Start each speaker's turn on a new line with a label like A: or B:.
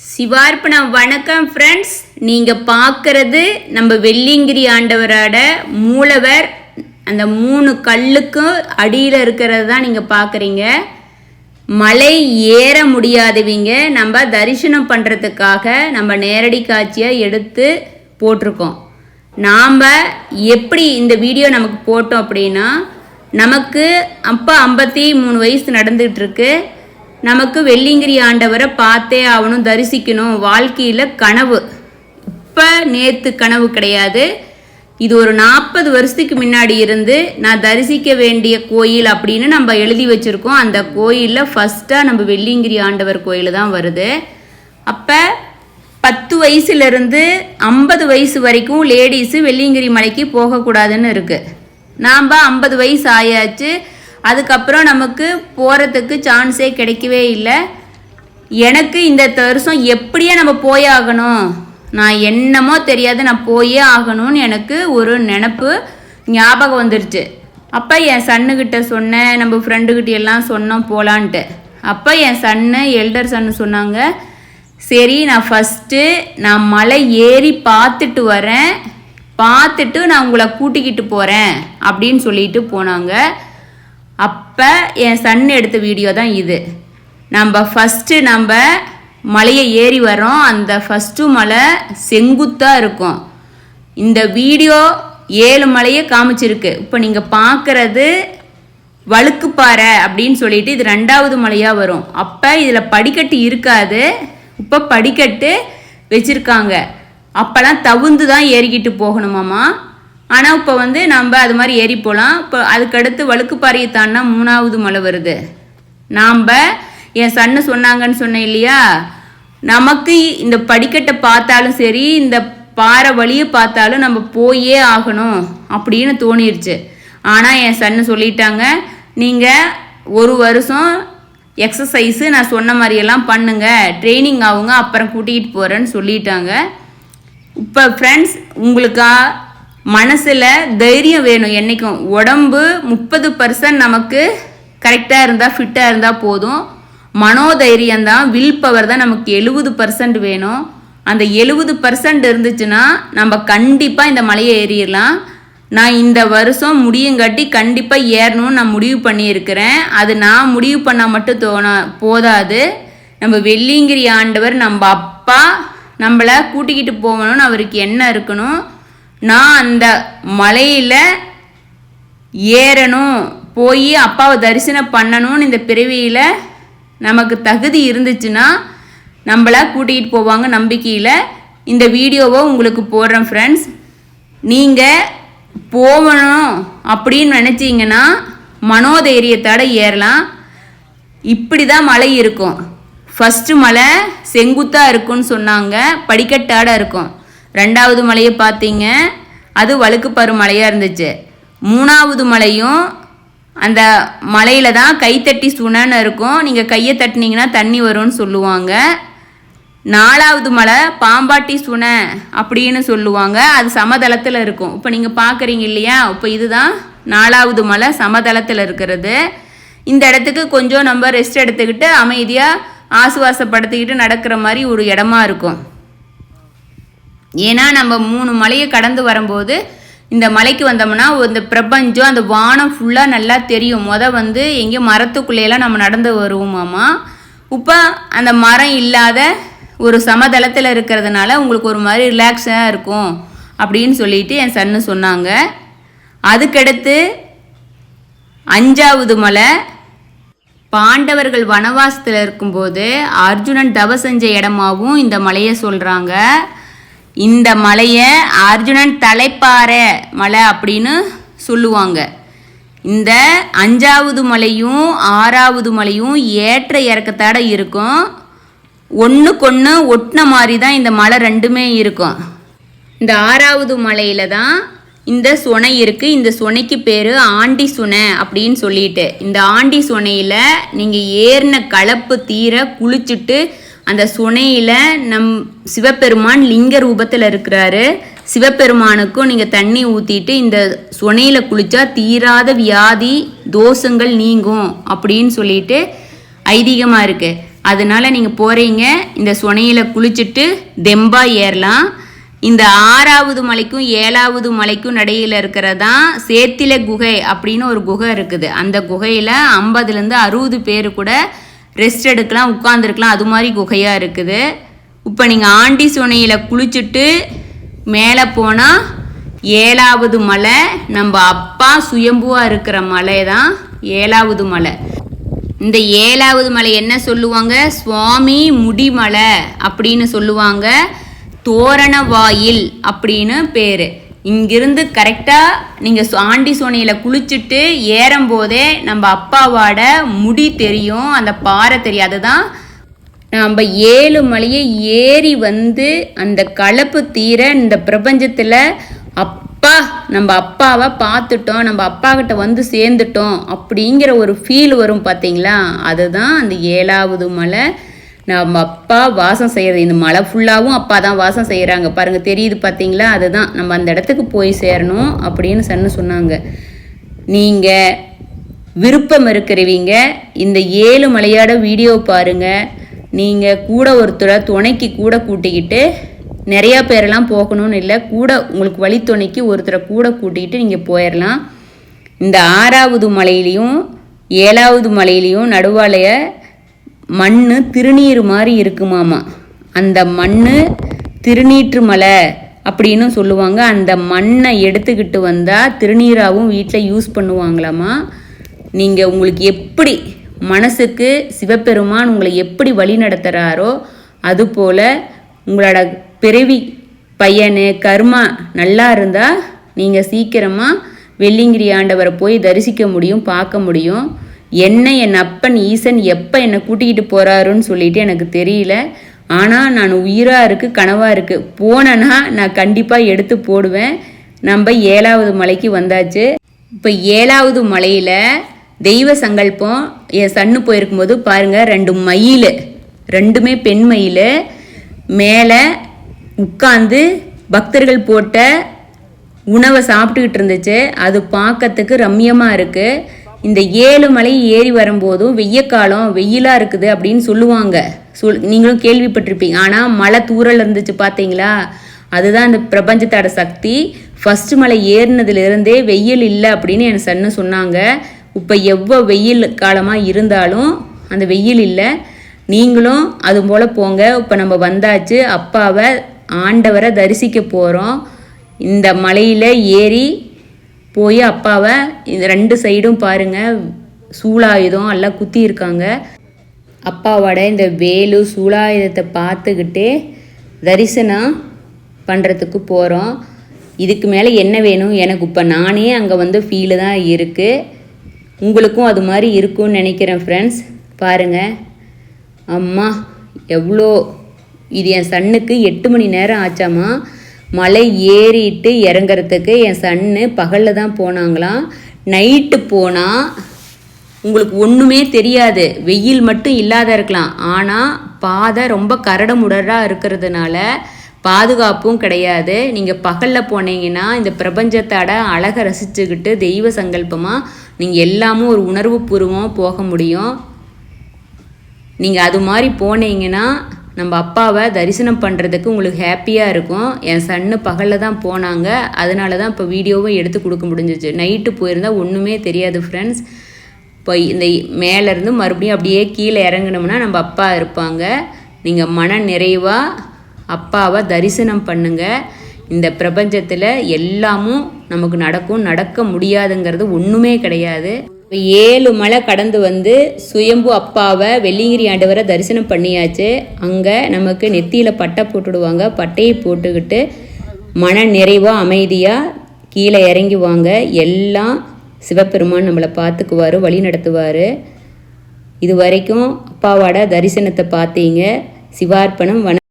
A: சிவார்ப்பணம் வணக்கம் ஃப்ரெண்ட்ஸ் நீங்கள் பார்க்கறது நம்ம வெள்ளிங்கிரி ஆண்டவரோட மூலவர். அந்த மூணு கல்லுக்கும் அடியில் இருக்கிறது தான் நீங்கள் பார்க்குறீங்க. மலை ஏற முடியாதவங்க. நம்ம தரிசனம் பண்ணுறதுக்காக நம்ம நேரடி காட்சியாக எடுத்து போட்டிருக்கோம். நாம் எப்படி இந்த வீடியோ நமக்கு போட்டோம் அப்படின்னா நமக்கு அப்போ ஐம்பத்தி மூணு வயசு நடந்துகிட்ருக்கு நமக்கு வெள்ளிங்கிரி ஆண்டவரை பார்த்தே ஆகணும் தரிசிக்கணும். வாழ்க்கையில் கனவு. இப்போ நேற்று கனவு கிடையாது. இது ஒரு நாற்பது வருஷத்துக்கு முன்னாடி இருந்து நான் தரிசிக்க வேண்டிய கோயில் அப்படின்னு நம்ம எழுதி வச்சுருக்கோம். அந்த கோயிலில் ஃபஸ்ட்டாக நம்ம வெள்ளிங்கிரி ஆண்டவர் கோயில் தான் வருது. அப்போ பத்து வயசுலேருந்து ஐம்பது வயசு வரைக்கும் லேடிஸு வெள்ளிங்கிரி மலைக்கு போகக்கூடாதுன்னு இருக்குது நாம் ஐம்பது வயசு ஆயாச்சு. அதுக்கப்புறம் நமக்கு போகிறதுக்கு சான்ஸே கிடைக்கவே இல்லை. எனக்கு இந்த வருஷம் எப்படியே நம்ம போயே ஆகணும்? நான் என்னமோ தெரியாது நான் போயே ஆகணும்னு எனக்கு ஒரு நினப்பு ஞாபகம் வந்துருச்சு. அப்போ என் சன்னுக்கிட்ட சொன்னேன் நம்ம ஃப்ரெண்டுக்கிட்ட எல்லாம் சொன்னோம் போகலான்ட்டு அப்போ என் சன்னு எல்டர் சன்னு சொன்னாங்க சரி நான் ஃபஸ்ட்டு நான் மலை ஏறி பார்த்துட்டு வரேன். பார்த்துட்டு நான் உங்களை கூட்டிக்கிட்டு போகிறேன் அப்படின்னு சொல்லிட்டு போனாங்க. அப்போ என் சன் எடுத்த வீடியோ தான் இது. நம்ம ஃபஸ்ட்டு நம்ம மலையை ஏறி வரோம் அந்த ஃபஸ்ட்டு மலை செங்குத்தாக இருக்கும். இந்த வீடியோ ஏழு மலையை காமிச்சிருக்கு. இப்போ நீங்கள் பார்க்குறது வழுக்குப்பாறை அப்படின்னு சொல்லிட்டு இது ரெண்டாவது மலையாக வரும். அப்போ இதில் படிக்கட்டு இருக்காது. இப்போ படிக்கட்டு வச்சுருக்காங்க. அப்போல்லாம் தவுந்து தான் ஏறிக்கிட்டு போகணுமாம்மா. ஆனால் இப்போ வந்து நம்ம அது மாதிரி ஏறி போகலாம் இப்போ அதுக்கடுத்து வழுக்குப்பாறையை தாண்டினா மூணாவது மலை வருது. நாம் என் சன்னு சொன்னாங்கன்னு சொன்னேன் இல்லையா? நமக்கு இந்த படிக்கட்டை பார்த்தாலும் சரி இந்த பாறை வழியை பார்த்தாலும் நம்ம போயே ஆகணும் அப்படின்னு தோணிருச்சு. ஆனால் என் சன்னு சொல்லிட்டாங்க நீங்கள் ஒரு வருஷம் எக்ஸசைஸு நான் சொன்ன மாதிரியெல்லாம் பண்ணுங்க. ட்ரைனிங் ஆகுங்க அப்புறம் கூட்டிகிட்டு போகிறேன்னு சொல்லிட்டாங்க. இப்போ ஃப்ரெண்ட்ஸ் உங்களுக்கா மனசில் தைரியம் வேணும் என்றைக்கும் உடம்பு முப்பது பர்சன்ட் நமக்கு கரெக்டாக இருந்தால் ஃபிட்டாக இருந்தால் போதும். மனோதைரியம் தான் வில் பவர் தான் நமக்கு எழுபது பர்சன்ட் வேணும். அந்த எழுபது பர்சன்ட் இருந்துச்சுன்னா நம்ம கண்டிப்பாக இந்த மலையை ஏறிடலாம். நான் இந்த வருஷம் முடியுங்காட்டி கண்டிப்பாக ஏறணும்னு நான் முடிவு பண்ணியிருக்கிறேன். அது நான் முடிவு பண்ணால் மட்டும் தோண போதாது. நம்ம வெள்ளிங்கிரி ஆண்டவர் நம்ம அப்பா நம்மளை கூட்டிக்கிட்டு போகணும்னு அவருக்கு என்ன இருக்கணும். நான் அந்த மலையில் ஏறணும் போய் அப்பாவை தரிசனம் பண்ணணும்னு இந்த பிறவியில் நமக்கு தகுதி இருந்துச்சுன்னா நம்மளா கூட்டிகிட்டு போவாங்க நம்பிக்கையில். இந்த வீடியோவை உங்களுக்கு போடுறேன் ஃப்ரெண்ட்ஸ் நீங்கள் போகணும் அப்படின்னு நினச்சிங்கன்னா மனோதைரியத்தோட ஏறலாம். இப்படி தான் மலை இருக்கும். ஃபஸ்ட்டு மலை செங்குத்தாக இருக்கும்னு சொன்னாங்க படிக்கட்டாட இருக்கும். ரெண்டாவது மலையை பார்த்தீங்க. அது வழுக்குப்பாறு மலையாக இருந்துச்சு. மூணாவது மலையும் அந்த மலையில் தான் கைத்தட்டி சுனன்னு இருக்கும். நீங்கள் கையை தட்டினீங்கன்னா தண்ணி வரும்னு சொல்லுவாங்க. நாலாவது மலை பாம்பாட்டி சுனை அப்படின்னு சொல்லுவாங்க. அது சமதளத்தில் இருக்கும். இப்போ நீங்கள் பார்க்குறீங்க இல்லையா? இப்போ இதுதான் நாலாவது மலை சமதளத்தில் இருக்கிறது. இந்த இடத்துக்கு கொஞ்சம் நம்ம ரெஸ்ட் எடுத்துக்கிட்டு அமைதியாக ஆசுவாசப்படுத்திக்கிட்டு நடக்கிற மாதிரி ஒரு இடமா இருக்கும். ஏன்னா நம்ம மூணு மலையை கடந்து வரும்போது இந்த மலைக்கு வந்தோம்னா இந்த பிரபஞ்சம் அந்த வானம் ஃபுல்லாக நல்லா தெரியும். மொதல் வந்து எங்கேயோ மரத்துக்குள்ளேயெல்லாம் நம்ம நடந்து வருவோமாமா இப்போ அந்த மரம் இல்லாத ஒரு சமதளத்தில் இருக்கிறதுனால உங்களுக்கு ஒரு மாதிரி ரிலாக்ஸாக இருக்கும் அப்படின்னு சொல்லிட்டு என் சன்னு சொன்னாங்க. அதுக்கடுத்து அஞ்சாவது மலை பாண்டவர்கள் வனவாசத்தில் இருக்கும்போது அர்ஜுனன் தவ செஞ்ச இடமாவும் இந்த மலையை சொல்கிறாங்க இந்த மலையை அர்ஜுனன் தலைப்பாறை மலை அப்படின்னு சொல்லுவாங்க. இந்த அஞ்சாவது மலையும் ஆறாவது மலையும் ஏற்ற இறக்கத்தோட இருக்கும். ஒன்றுக்கொன்று ஒட்டின மாதிரி தான் இந்த மலை ரெண்டுமே இருக்கும். இந்த ஆறாவது மலையில் தான் இந்த சுனை இருக்குது இந்த சுனைக்கு பேர் ஆண்டி சுனை அப்படின்னு சொல்லிட்டு. இந்த ஆண்டி சுனையில் நீங்கள் ஏறின கலப்பு தீர குளிச்சுட்டு அந்த சுனையில் நம் சிவபெருமான் லிங்க ரூபத்தில் இருக்கிறாரு. சிவபெருமானுக்கும் நீங்கள் தண்ணி ஊற்றிட்டு இந்த சுனையில் குளித்தா தீராத வியாதி தோஷங்கள் நீங்கும் அப்படின்னு சொல்லிட்டு ஐதீகமாக இருக்குது அதனால நீங்கள் போகிறீங்க இந்த சுனையில் குளிச்சுட்டு தெம்பா ஏறலாம். இந்த ஆறாவது மலைக்கும் ஏழாவது மலைக்கும் நடையில் இருக்கிறதான் சேத்தில குகை அப்படின்னு ஒரு குகை இருக்குது. அந்த குகையில் ஐம்பதுலேருந்து அறுபது பேர் கூட ரெஸ்ட் எடுக்கலாம் உட்காந்துருக்கலாம் அது மாதிரி குகையாக இருக்குது. இப்போ நீங்கள் ஆண்டி சுனையில் குளிச்சுட்டு மேலே போனால் ஏழாவது மலை நம்ம அப்பா சுயம்புவாக இருக்கிற மலை தான் ஏழாவது மலை. இந்த ஏழாவது மலை என்ன சொல்லுவாங்க? சுவாமி முடிமலை அப்படின்னு சொல்லுவாங்க. தோரண வாயில் அப்படின்னு பேர். இங்கிருந்து கரெக்டாக நீங்கள் ஆண்டி சோனையில் குளிச்சுட்டு ஏறும்போதே நம்ம அப்பாவோட முடி தெரியும் அந்த பாறை தெரியும். அதுதான் நம்ம ஏழு மலையை ஏறி வந்து அந்த கலப்பு தீர இந்த பிரபஞ்சத்தில் அப்பா நம்ம அப்பாவை பார்த்துட்டோம் நம்ம அப்பா கிட்ட வந்து சேர்ந்துட்டோம் அப்படிங்கிற ஒரு ஃபீல் வரும் பார்த்தீங்களா அதுதான் அந்த ஏழாவது மலை. நம்ம அப்பா வாசம் செய்கிறது இந்த மலை ஃபுல்லாகவும் அப்பா தான் வாசம் செய்கிறாங்க பாருங்கள் தெரியுது பார்த்தீங்களா அதுதான். நம்ம அந்த இடத்துக்கு போய் சேரணும் அப்படின்னு சன்னு சொன்னாங்க. நீங்கள் விருப்பம் இருக்கிறவங்க. இந்த ஏழு மலையாட வீடியோ பாருங்கள் நீங்கள் கூட ஒருத்தரை துணைக்கு கூட கூட்டிக்கிட்டு நிறையா பேரெல்லாம் போகணும்னு இல்லை. கூட உங்களுக்கு வழித்துணைக்கு ஒருத்தரை கூட கூட்டிகிட்டு நீங்கள் போயிடலாம் இந்த ஆறாவது மலையிலையும் ஏழாவது மலையிலையும் நடுவாலைய மண் திருநீர் மாதிரி இருக்குமாமா. அந்த மண் திருநீற்று மலை அப்படின்னு சொல்லுவாங்க. அந்த மண்ணை எடுத்துக்கிட்டு வந்தால் திருநீராகவும் வீட்டில் யூஸ் பண்ணுவாங்களாமா. நீங்கள் உங்களுக்கு எப்படி மனசுக்கு சிவபெருமான் உங்களை எப்படி வழி நடத்துகிறாரோ அதுபோல் உங்களோட பிறவி பையனு கர்மா நல்லா இருந்தால் நீங்கள் சீக்கிரமாக வெள்ளிங்கிரி ஆண்டவரை போய் தரிசிக்க முடியும் பார்க்க முடியும். என்ன என் அப்பன் ஈசன் எப்போ என்னை கூட்டிக்கிட்டு போகிறாருன்னு சொல்லிட்டு எனக்கு தெரியல. ஆனால் நான் உயிராக இருக்குது கனவாக இருக்குது போனேன்னா நான் கண்டிப்பாக எடுத்து போடுவேன். நம்ம ஏழாவது மலைக்கு வந்தாச்சு. இப்போ ஏழாவது மலையில் தெய்வ சங்கல்பம் என் சன்னு போயிருக்கும்போது பாருங்கள் ரெண்டு மயில். ரெண்டுமே பெண் மயில். மேலே உட்காந்து பக்தர்கள் போட்ட உணவை சாப்பிட்டுக்கிட்டு இருந்துச்சு. அது பார்க்கறதுக்கு ரம்யமாக இருக்குது இந்த ஏழு மலை ஏறி வரும்போதும் வெய்ய காலம் வெயிலாக இருக்குது அப்படின்னு சொல்லுவாங்க. சொல் நீங்களும் கேள்விப்பட்டிருப்பீங்க. ஆனால் மழை தூரல் இருந்துச்சு பார்த்தீங்களா? அதுதான் இந்த பிரபஞ்சத்தோட சக்தி. ஃபஸ்ட்டு மலை ஏறினதுலேருந்தே வெயில் இல்லை அப்படின்னு என் சன்னு சொன்னாங்க. இப்போ எவ்வளோ வெயில் காலமாக இருந்தாலும் அந்த வெயில் இல்லை. நீங்களும் அது போல் போங்க. இப்போ நம்ம வந்தாச்சு. அப்பாவை ஆண்டவரை தரிசிக்க போகிறோம் இந்த மலையில் ஏறி போய் அப்பாவை இந்த ரெண்டு சைடும் பாருங்கள் சூளாயுதம் எல்லாம் குத்தி இருக்காங்க அப்பாவோட இந்த வேலு சூளாயுதத்தை பார்த்துக்கிட்டே தரிசனம் பண்ணுறதுக்கு போகிறோம் இதுக்கு மேலே என்ன வேணும்? எனக்கு இப்போ நானே அங்கே வந்து ஃபீலு தான் இருக்குது உங்களுக்கும் அது மாதிரி இருக்கும்னு நினைக்கிறேன் ஃப்ரெண்ட்ஸ் பாருங்கள் அம்மா எவ்வளோ இது என் சன்னுக்கு எட்டு மணி நேரம் ஆச்சாமா மலை ஏறிட்டு இறங்குறதுக்கு என் சன்னு பகலில் தான் போனாங்களாம். நைட்டு போனால் உங்களுக்கு ஒன்றுமே தெரியாது. வெயில் மட்டும் இல்லாத இருக்கலாம். ஆனால் பாதை ரொம்ப கரடமுடராக இருக்கிறதுனால பாதுகாப்பும் கிடையாது. நீங்கள் பகலில் போனீங்கன்னா இந்த பிரபஞ்சத்தோட அழகை ரசிச்சுக்கிட்டு தெய்வ சங்கல்பமாக நீங்கள் எல்லாமும் ஒரு உணர்வு பூர்வமாக போக முடியும். நீங்கள் அது மாதிரி போனீங்கன்னா நம்ம அப்பாவை தரிசனம் பண்ணுறதுக்கு உங்களுக்கு ஹாப்பியாக இருக்கும். என் சன்னு பகலில் தான் போனாங்க. அதனால தான் இப்போ வீடியோவும் எடுத்து கொடுக்க முடிஞ்சிச்சு. நைட்டு போயிருந்தால் ஒன்றுமே தெரியாது ஃப்ரெண்ட்ஸ் இப்போ இந்த மேலேருந்து மறுபடியும் அப்படியே கீழே இறங்கினோம்னா நம்ம அப்பா இருப்பாங்க. நீங்கள் மன நிறைவாக அப்பாவை தரிசனம் பண்ணுங்கள் இந்த பிரபஞ்சத்தில் எல்லாமும் நமக்கு நடக்கும். நடக்க முடியாதுங்கிறது ஒன்றுமே கிடையாது. ஏழு மலை கடந்து வந்து சுயம்பு அப்பாவை வெள்ளிங்கிரி ஆண்டவரை தரிசனம் பண்ணியாச்சு. அங்கே நமக்கு நெத்தியில் பட்டை போட்டுடுவாங்க. பட்டையை போட்டுக்கிட்டு மன நிறைவாக அமைதியாக கீழே இறங்கிவாங்க எல்லாம் சிவபெருமான் நம்மளை பார்த்துக்குவார் வழி நடத்துவார். இது வரைக்கும் அப்பாவோட தரிசனத்தை பார்த்தீங்க. சிவார்ப்பணம் வன